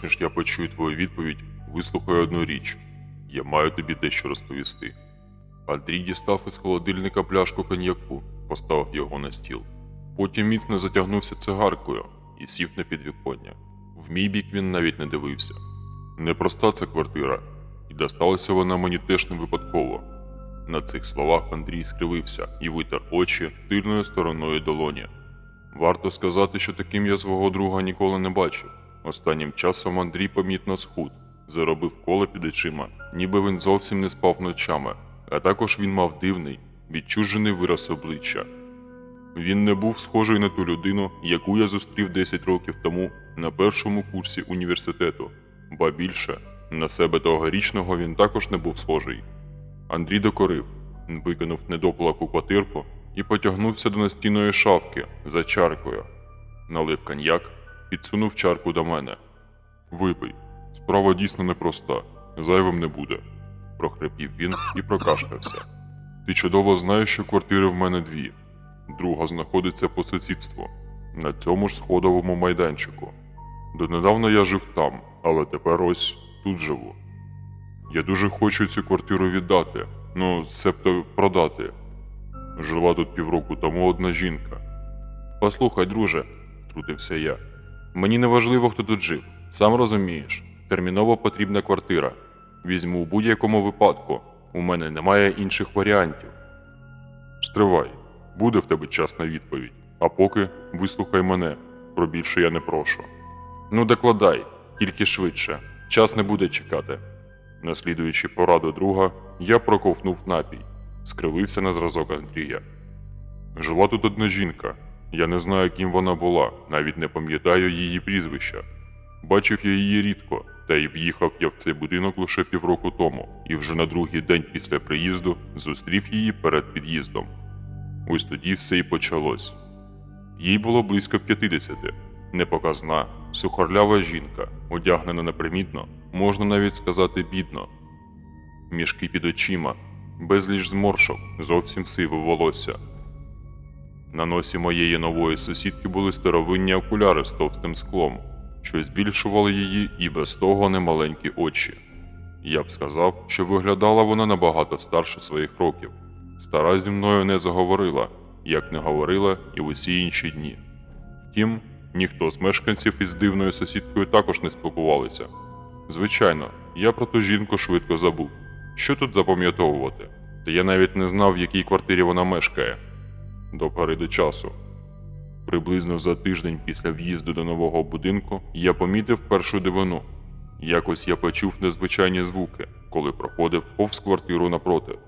перш ніж я почую твою відповідь, вислухай одну річ. Я маю тобі дещо розповісти. Андрій дістав із холодильника пляшку коньяку, поставив його на стіл. Потім міцно затягнувся цигаркою і сів на підвіконня. В мій бік він навіть не дивився. Непроста ця квартира, і досталася вона мені теж не випадково. На цих словах Андрій скривився і витер очі тильною стороною долоні. Варто сказати, що таким я свого друга ніколи не бачив. Останнім часом Андрій помітно схуд, заробив коло під очима, ніби він зовсім не спав ночами, а також він мав дивний, відчужений вираз обличчя. Він не був схожий на ту людину, яку я зустрів 10 років тому на першому курсі університету, ба більше, на себе тогорічного він також не був схожий. Андрій докорив, викинув недоплаку квартирку і потягнувся до настінної шафки за чаркою. Налив коньяк, підсунув чарку до мене. Випий, справа дійсно непроста, зайвим не буде, прохрипів він і прокашлявся. Ти чудово знаєш, що квартири в мене дві. Друга знаходиться по сусідству, на цьому ж сходовому майданчику. Донедавна я жив там, але тепер ось тут живу. Я дуже хочу цю квартиру віддати, ну, себто продати. Жила тут півроку тому одна жінка. Послухай, друже, втрутився я. Мені не важливо, хто тут жив. Сам розумієш, терміново потрібна квартира. Візьму у будь-якому випадку. У мене немає інших варіантів. Стривай, буде в тебе час на відповідь, а поки вислухай мене, про більше я не прошу. Ну, докладай, тільки швидше, час не буде чекати. Наслідуючи пораду друга, я проковтнув напій, скривився на зразок Андрія. Жила тут одна жінка. Я не знаю, ким вона була, навіть не пам'ятаю її прізвища. Бачив я її рідко, та й в'їхав я в цей будинок лише півроку тому, і вже на другий день після приїзду зустрів її перед під'їздом. Ось тоді все і почалось. Їй було близько 50, непоказна, сухорлява жінка, одягнена непримітно, можна навіть сказати бідно. Мішки під очима, безліч зморшок, зовсім сиве волосся. На носі моєї нової сусідки були старовинні окуляри з товстим склом, що збільшували її і без того немаленькі очі. Я б сказав, що виглядала вона набагато старше своїх років. Стара зі мною не заговорила, як не говорила і в усі інші дні. Втім, ніхто з мешканців із дивною сусідкою також не спілкувалися. Звичайно, я про ту жінку швидко забув. Що тут запам'ятовувати? Та я навіть не знав, в якій квартирі вона мешкає. До пори до часу. Приблизно за тиждень після в'їзду до нового будинку я помітив першу дивину. Якось я почув незвичайні звуки, коли проходив повз квартиру напроти.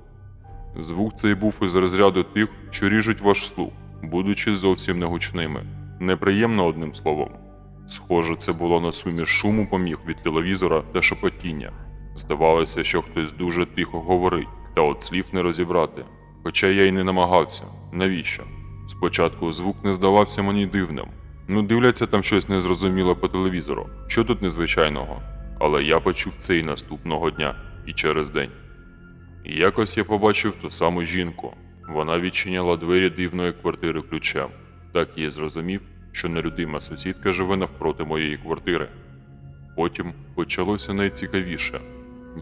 Звук цей був із розряду тих, що ріжуть ваш слух, будучи зовсім негучними. Неприємно одним словом. Схоже, це було на суміш шуму поміг від телевізора та шепотіння. Здавалося, що хтось дуже тихо говорить, та от слів не розібрати. Хоча я й не намагався. Навіщо? Спочатку звук не здавався мені дивним. Ну, дивляться там щось незрозуміле по телевізору. Що тут незвичайного? Але я почув це і наступного дня, і через день. І якось я побачив ту саму жінку. Вона відчиняла двері дивної квартири ключем. Так я зрозумів, що нелюдима сусідка живе навпроти моєї квартири. Потім почалося найцікавіше.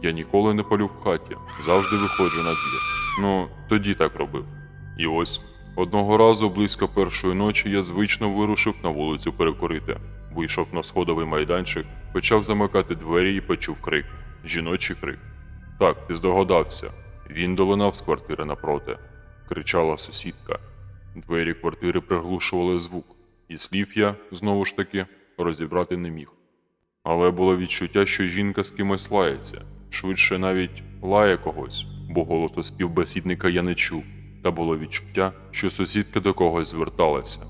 Я ніколи не палю в хаті, завжди виходжу на двір. Ну, тоді так робив. І ось одного разу близько першої ночі я звично вирушив на вулицю перекурити. Вийшов на сходовий майданчик, почав замикати двері і почув крик. Жіночий крик. Так, ти здогадався. Він долинав з квартири напроти. Кричала сусідка. Двері квартири приглушували звук, і слів я, знову ж таки, розібрати не міг. Але було відчуття, що жінка з кимось лається, швидше навіть лає когось, бо голосу співбесідника я не чув, та було відчуття, що сусідка до когось зверталася.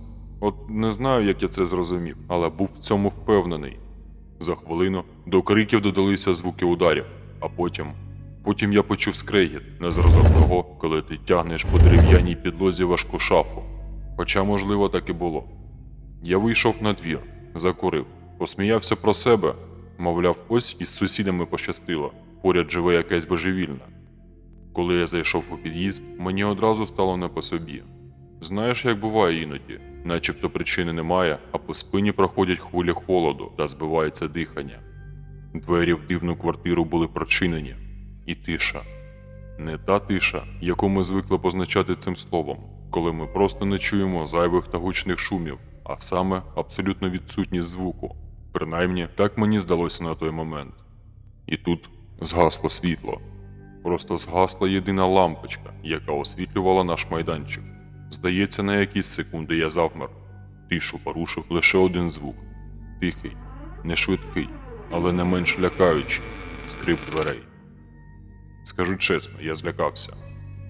От не знаю, як я це зрозумів, але був в цьому впевнений. За хвилину до криків додалися звуки ударів, а потім. Потім я почув скрегіт на зразок того, коли ти тягнеш по дерев'яній підлозі важку шафу. Хоча, можливо, так і було. Я вийшов на двір, закурив, посміявся про себе, мовляв, ось із сусідами пощастило, поряд живе якась божевільна. Коли я зайшов у під'їзд, мені одразу стало не по собі. Знаєш, як буває іноді, начебто причини немає, а по спині проходять хвилі холоду та збивається дихання. Двері в дивну квартиру були прочинені, і тиша. Не та тиша, яку ми звикли позначати цим словом, коли ми просто не чуємо зайвих та гучних шумів, а саме абсолютно відсутність звуку. Принаймні, так мені здалося на той момент. І тут згасло світло. Просто згасла єдина лампочка, яка освітлювала наш майданчик. Здається, на якісь секунди я завмер. Тишу порушив лише один звук тихий, не швидкий, але не менш лякаючий скрип дверей. Скажу чесно, я злякався.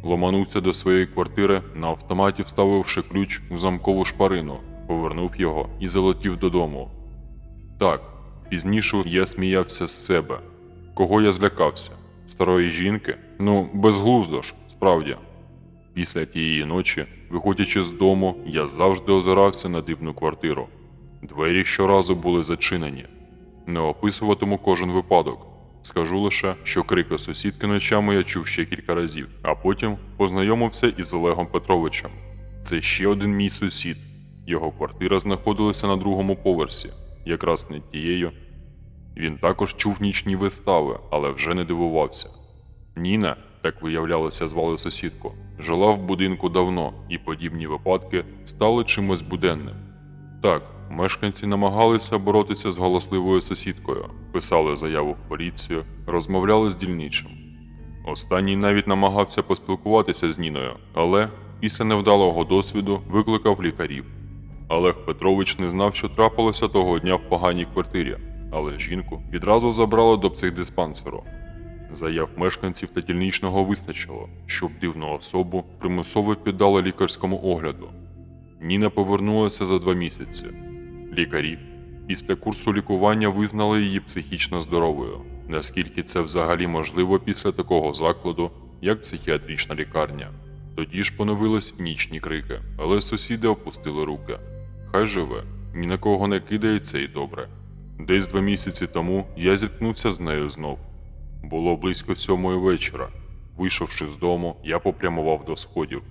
Ломанувся до своєї квартири, на автоматі вставивши ключ в замкову шпарину, повернув його і залетів додому. Так, пізніше я сміявся з себе. Кого я злякався? Старої жінки? Ну, безглуздо ж, справді. Після тієї ночі, виходячи з дому, я завжди озирався на дивну квартиру. Двері щоразу були зачинені. Не описуватиму кожен випадок. Скажу лише, що крики сусідки ночами я чув ще кілька разів, а потім познайомився із Олегом Петровичем. Це ще один мій сусід. Його квартира знаходилася на другому поверсі, якраз не тією. Він також чув нічні вистави, але вже не дивувався. Ніна, так виявлялося, звали сусідку, жила в будинку давно, і подібні випадки стали чимось буденним. Так, мешканці намагалися боротися з галасливою сусідкою, писали заяву в поліцію, розмовляли з дільничим. Останній навіть намагався поспілкуватися з Ніною, але після невдалого досвіду викликав лікарів. Олег Петрович не знав, що трапилося того дня в поганій квартирі, але жінку відразу забрали до психдиспансеру. Заяв мешканців та дільничного вистачило, щоб дивну особу примусово піддали лікарському огляду. Ніна повернулася за два місяці. Лікарі після курсу лікування визнали її психічно здоровою, наскільки це взагалі можливо після такого закладу, як психіатрична лікарня. Тоді ж поновились нічні крики, але сусіди опустили руки. Хай живе, ні на кого не кидається і добре. Десь два місяці тому я зіткнувся з нею знов. Було близько сьомої вечора. Вийшовши з дому, я попрямував до сходів.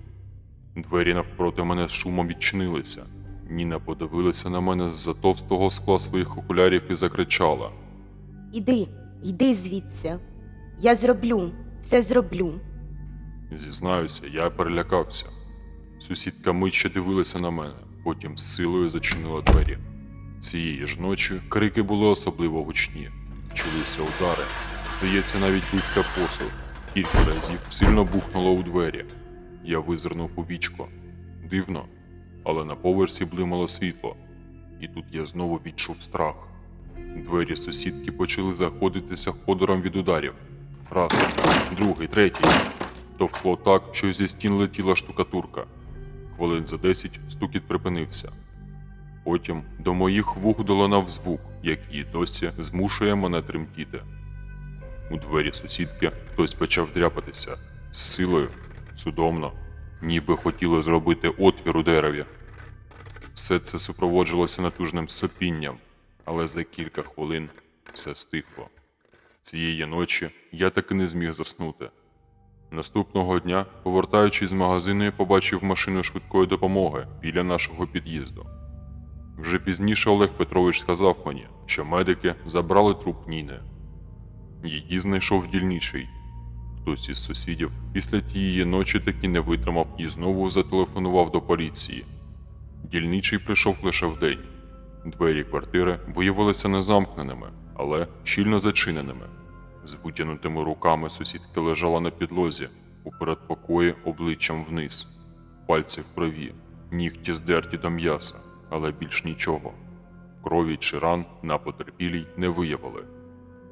Двері навпроти мене з шумом відчинилися. Ніна подивилася на мене з-за товстого скла своїх окулярів і закричала. Іди, йди звідси. Я зроблю, все зроблю. Зізнаюся, я перелякався. Сусідка мить ще дивилася на мене, потім з силою зачинила двері. Цієї ж ночі крики були особливо гучні. Чулися удари. Здається, навіть бився посуд. Кілька разів сильно бухнуло у двері. Я визирнув у вічко. Дивно, але на поверсі блимало світло. І тут я знову відчув страх. Двері сусідки почали заходитися ходором від ударів. Раз, другий, третій. Товкло так, що зі стін летіла штукатурка. Хвилин за десять стукіт припинився. Потім до моїх вух долинав звук, який досі змушує мене тремтіти. У двері сусідки хтось почав дряпатися з силою, судомно, ніби хотіли зробити отвір у дереві. Все це супроводжувалося натужним сопінням, але за кілька хвилин все стихло. Цієї ночі я таки не зміг заснути. Наступного дня, повертаючись з магазину, я побачив машину швидкої допомоги біля нашого під'їзду. Вже пізніше Олег Петрович сказав мені, що медики забрали труп Ніни. Її знайшов дільничий. Хтось із сусідів після тієї ночі таки не витримав і знову зателефонував до поліції. Дільничий прийшов лише вдень. Двері квартири виявилися не замкненими, але щільно зачиненими. З витягнутими руками сусідка лежала на підлозі, у передпокої обличчям вниз, пальці в крові, нігті здерті до м'яса, але більш нічого. Крові чи ран на потерпілій не виявили.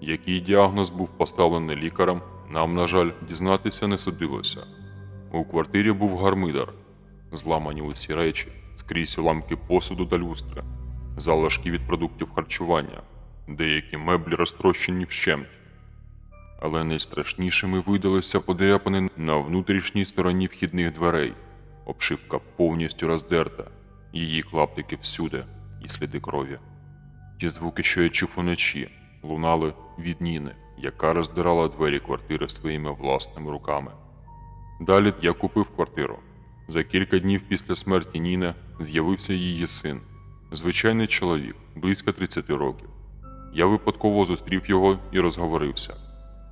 Який діагноз був поставлений лікарем, нам, на жаль, дізнатися не судилося. У квартирі був гармидар, зламані усі речі, скрізь уламки посуду та люстри, залишки від продуктів харчування, деякі меблі розтрощені вщент. Але найстрашнішими видалися подряпини на внутрішній стороні вхідних дверей. Обшивка повністю роздерта, її клаптики всюди і сліди крові. Ті звуки, що я чув уночі, лунали від Ніни, яка роздирала двері квартири своїми власними руками. Далі я купив квартиру. За кілька днів після смерті Ніни з'явився її син, звичайний чоловік, близько 30 років. Я випадково зустрів його і розговорився.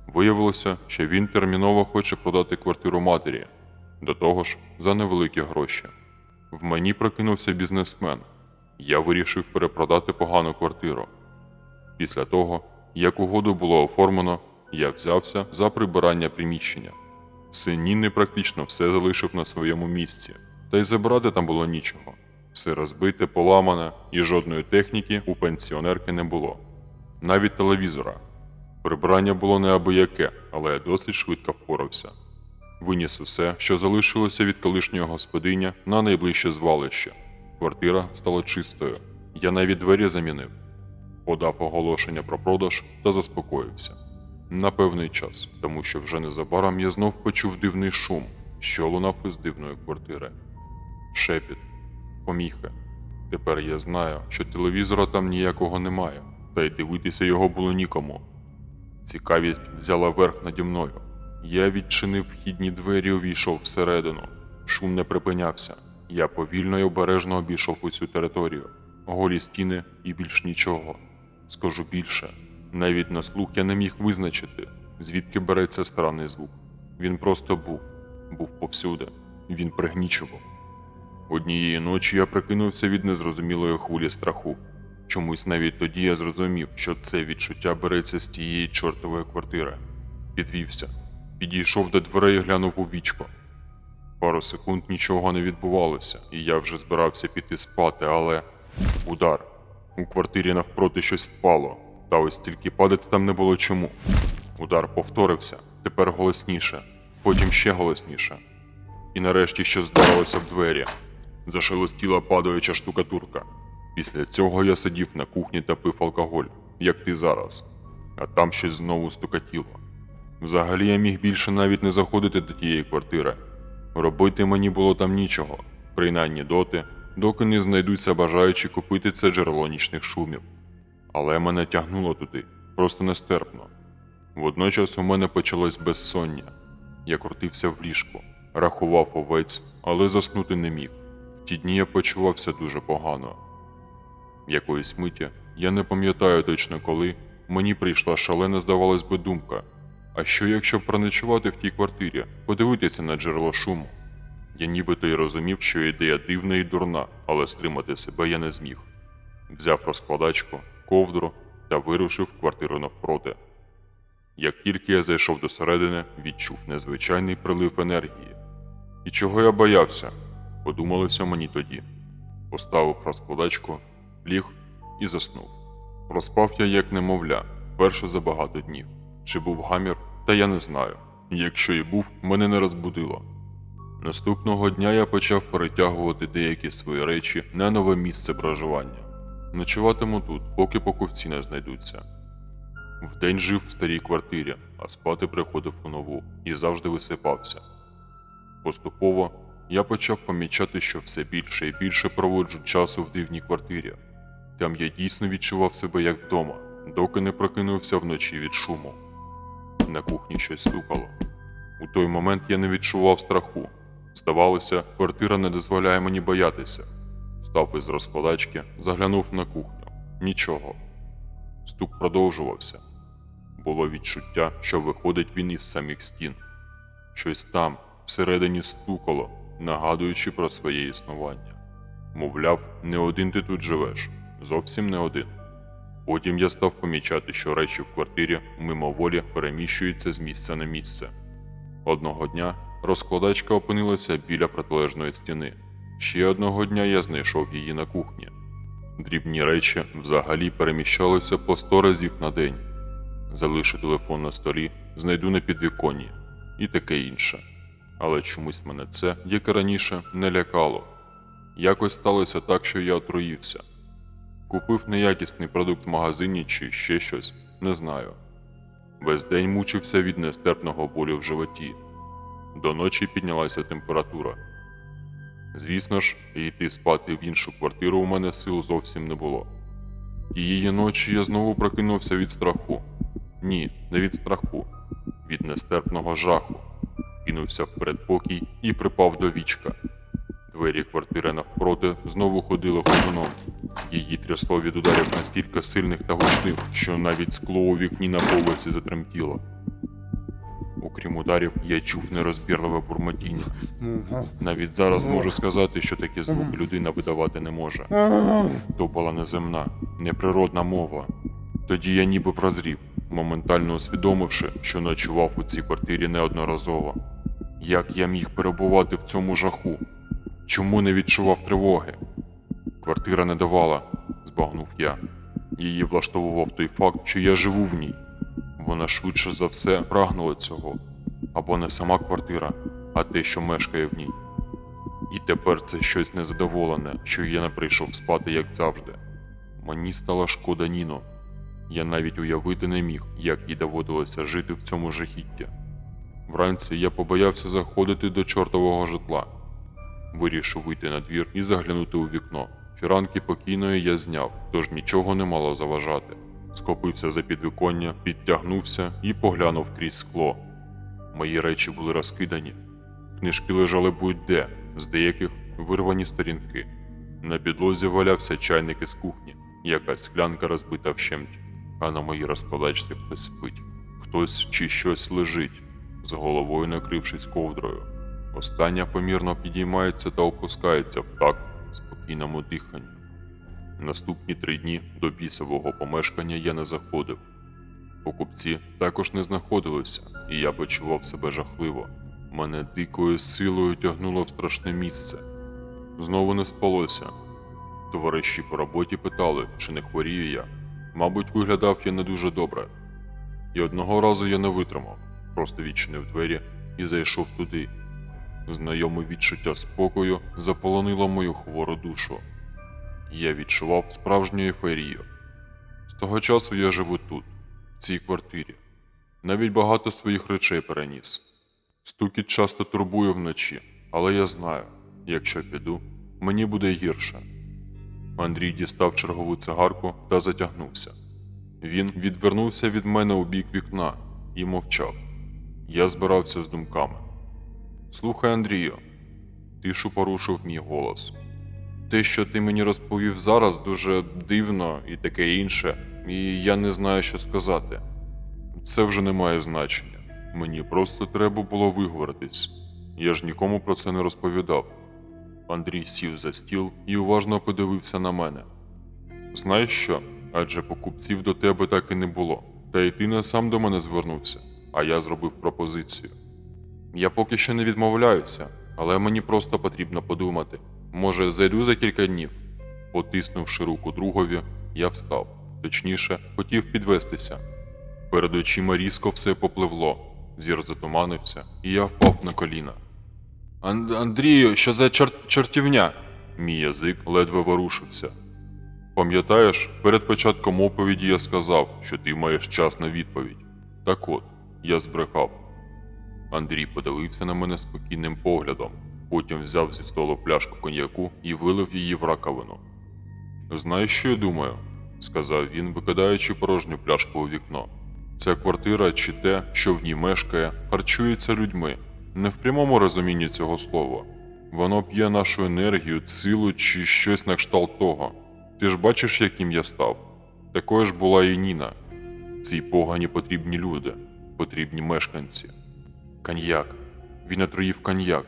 Виявилося, що він терміново хоче продати квартиру матері, до того ж за невеликі гроші. В мені прокинувся бізнесмен. Я вирішив перепродати погану квартиру. Після того, як угоду було оформлено, я взявся за прибирання приміщення. Син Ніни практично все залишив на своєму місці, та й забрати там було нічого. Все розбите, поламане, і жодної техніки у пенсіонерки не було. Навіть телевізора. Прибирання було неабияке, але я досить швидко впорався. Виніс усе, що залишилося від колишнього господиня, на найближче звалище. Квартира стала чистою. Я навіть двері замінив. Подав оголошення про продаж та заспокоївся. На певний час, тому що вже незабаром я знов почув дивний шум, що лунав із дивної квартири. Шепіт, поміхи. Тепер я знаю, що телевізора там ніякого немає, та й дивитися його було нікому. Цікавість взяла верх наді мною. Я відчинив вхідні двері і увійшов всередину. Шум не припинявся. Я повільно і обережно обійшов усю територію. Голі стіни і більш нічого. Скажу більше, навіть на слух я не міг визначити, звідки береться странний звук. Він просто був, був повсюди. Він пригнічував. Однієї ночі я прикинувся від незрозумілої хвилі страху. Чомусь навіть тоді я зрозумів, що це відчуття береться з тієї чортової квартири. Підвівся, підійшов до дверей і глянув у вічко. Пару секунд нічого не відбувалося, і я вже збирався піти спати, але. Удар. У квартирі навпроти щось впало, та ось тільки падати там не було чому. Удар повторився, тепер голосніше, потім ще голосніше. І нарешті щось здалося в двері. Зашелестіла падаюча штукатурка. Після цього я сидів на кухні та пив алкоголь, як ти зараз, а там щось знову стукатіло. Взагалі я міг більше навіть не заходити до тієї квартири. Робити мені було там нічого, принаймні доти, доки не знайдуться бажаючі купити це джерело нічних шумів. Але мене тягнуло туди, просто нестерпно. Водночас у мене почалось безсоння. Я крутився в ліжку, рахував овець, але заснути не міг. В ті дні я почувався дуже погано. Якоїсь миті, я не пам'ятаю точно коли, мені прийшла шалена, здавалось би, думка. А що якщо проночувати в тій квартирі, подивитися на джерело шуму? Я нібито й розумів, що ідея дивна і дурна, але стримати себе я не зміг. Взяв розкладачку, ковдру та вирушив в квартиру навпроти. Як тільки я зайшов до середини, відчув незвичайний прилив енергії. І чого я боявся? Подумалося мені тоді. Поставив розкладачку, ліг і заснув. Проспав я як немовля, перше за багато днів. Чи був гамір, та я не знаю. Якщо і був, мене не розбудило. Наступного дня я почав перетягувати деякі свої речі на нове місце проживання. Ночуватиму тут, поки покупці не знайдуться. Вдень жив в старій квартирі, а спати приходив у нову і завжди висипався. Поступово я почав помічати, що все більше і більше проводжу часу в дивній квартирі. Там я дійсно відчував себе як вдома, доки не прокинувся вночі від шуму. На кухні щось стукало. У той момент я не відчував страху. Здавалося, квартира не дозволяє мені боятися. Встав із розкладачки, заглянув на кухню. Нічого. Стук продовжувався. Було відчуття, що виходить він із самих стін. Щось там, всередині стукало, нагадуючи про своє існування. Мовляв, не один ти тут живеш, зовсім не один. Потім я став помічати, що речі в квартирі мимоволі переміщуються з місця на місце. Одного дня розкладачка опинилася біля протилежної стіни. Ще одного дня я знайшов її на кухні. Дрібні речі взагалі переміщалися по сто разів на день. Залишу телефон на столі, знайду на підвіконні і таке інше. Але чомусь мене це, як і раніше, не лякало. Якось сталося так, що я отруївся. Купив неякісний продукт в магазині чи ще щось, не знаю. Весь день мучився від нестерпного болю в животі. До ночі піднялася температура. Звісно ж, йти спати в іншу квартиру у мене сил зовсім не було. Тієї ночі я знову прокинувся від страху. Ні, не від страху, від нестерпного жаху. Кинувся в передпокій і припав до вічка. Двері квартири навпроти знову ходили ходуном. Її трясло від ударів настільки сильних та гучних, що навіть скло у вікні на поверсі затремтіло. Окрім ударів, я чув нерозбірливе бурмотіння. Навіть зараз можу сказати, що такі звуки людина видавати не може. То була неземна, неприродна мова. Тоді я ніби прозрів, моментально усвідомивши, що ночував у цій квартирі неодноразово. Як я міг перебувати в цьому жаху? Чому не відчував тривоги? Квартира не давала, збагнув я. Її влаштовував той факт, що я живу в ній. Вона швидше за все прагнула цього. Або не сама квартира, а те, що мешкає в ній. І тепер це щось незадоволене, що я не прийшов спати, як завжди. Мені стала шкода Ніно. Я навіть уявити не міг, як їй доводилося жити в цьому жахітті. Вранці я побоявся заходити до чортового житла. Вирішив вийти на двір і заглянути у вікно. Фіранки покійної я зняв, тож нічого не мало заважати. Скопився за підвіконня, підтягнувся і поглянув крізь скло. Мої речі були розкидані. Книжки лежали будь-де, з деяких вирвані сторінки. На підлозі валявся чайник із кухні, якась склянка розбита вщент, а на моїй розкладачці хтось спить. Хтось чи щось лежить, з головою накрившись ковдрою. Остання помірно підіймається та опускається в такт спокійному диханню. Наступні три дні до бісового помешкання я не заходив. Покупці також не знаходилися, і я почував себе жахливо. Мене дикою силою тягнуло в страшне місце. Знову не спалося. Товариші по роботі питали, чи не хворію я. Мабуть, виглядав я не дуже добре. І одного разу я не витримав, просто відчинив двері і зайшов туди. Знайоме відчуття спокою заполонило мою хвору душу. Я відчував справжню ейфорію. З того часу я живу тут, в цій квартирі. Навіть багато своїх речей переніс. Стукіт часто турбує вночі, але я знаю, якщо піду, мені буде гірше. Андрій дістав чергову цигарку та затягнувся. Він відвернувся від мене у бік вікна і мовчав. Я збирався з думками. Слухай, Андрію, тишу порушив мій голос. Те, що ти мені розповів зараз, дуже дивно і таке інше, і я не знаю, що сказати. Це вже не має значення. Мені просто треба було виговоритись. Я ж нікому про це не розповідав. Андрій сів за стіл і уважно подивився на мене. Знаєш що? Адже покупців до тебе так і не було. Та й ти не сам до мене звернувся, а я зробив пропозицію. Я поки що не відмовляюся, але мені просто потрібно подумати. Може, зайду за кілька днів. Потиснувши руку другові, я встав. Точніше, хотів підвестися. Перед очима різко все попливло, зір затуманився, і я впав на коліна. Ан- Андрію, що за чорт- чортівня? Мій язик ледве ворушився. Пам'ятаєш, перед початком оповіді я сказав, що ти маєш час на відповідь. Так от, я збрехав. Андрій подивився на мене спокійним поглядом, потім взяв зі столу пляшку коньяку і вилив її в раковину. Знаєш, що я думаю? сказав він, викидаючи порожню пляшку у вікно. Ця квартира чи те, що в ній мешкає, харчується людьми, не в прямому розумінні цього слова. Воно п'є нашу енергію, силу чи щось на кшталт того. Ти ж бачиш, яким я став. Такою ж була і Ніна. Цій погані потрібні люди, потрібні мешканці. Коньяк. Він отруїв коньяк.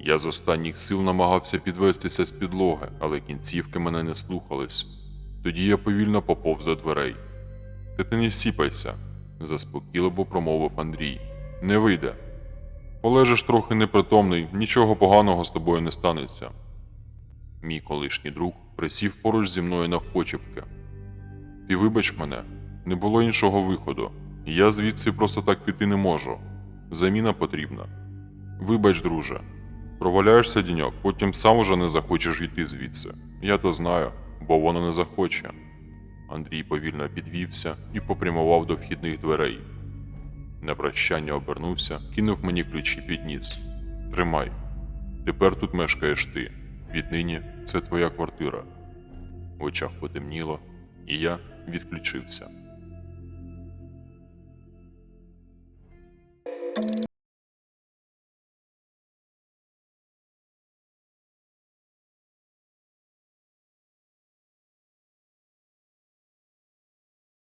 Я з останніх сил намагався підвестися з підлоги, але кінцівки мене не слухались. Тоді я повільно поповз до дверей. Та ти не сіпайся, заспокійливо промовив Андрій. Не вийде. Полежиш трохи непритомний, нічого поганого з тобою не станеться. Мій колишній друг присів поруч зі мною навпочепки. Ти вибач мене, не було іншого виходу. Я звідси просто так піти не можу. Заміна потрібна. Вибач, друже. Проваляєшся діньок, потім сам уже не захочеш йти звідси. Я то знаю, бо воно не захоче. Андрій повільно підвівся і попрямував до вхідних дверей. На прощання обернувся, кинув мені ключі під ніс. Тримай. Тепер тут мешкаєш ти. Віднині це твоя квартира. В очах потемніло, і я відключився. thank you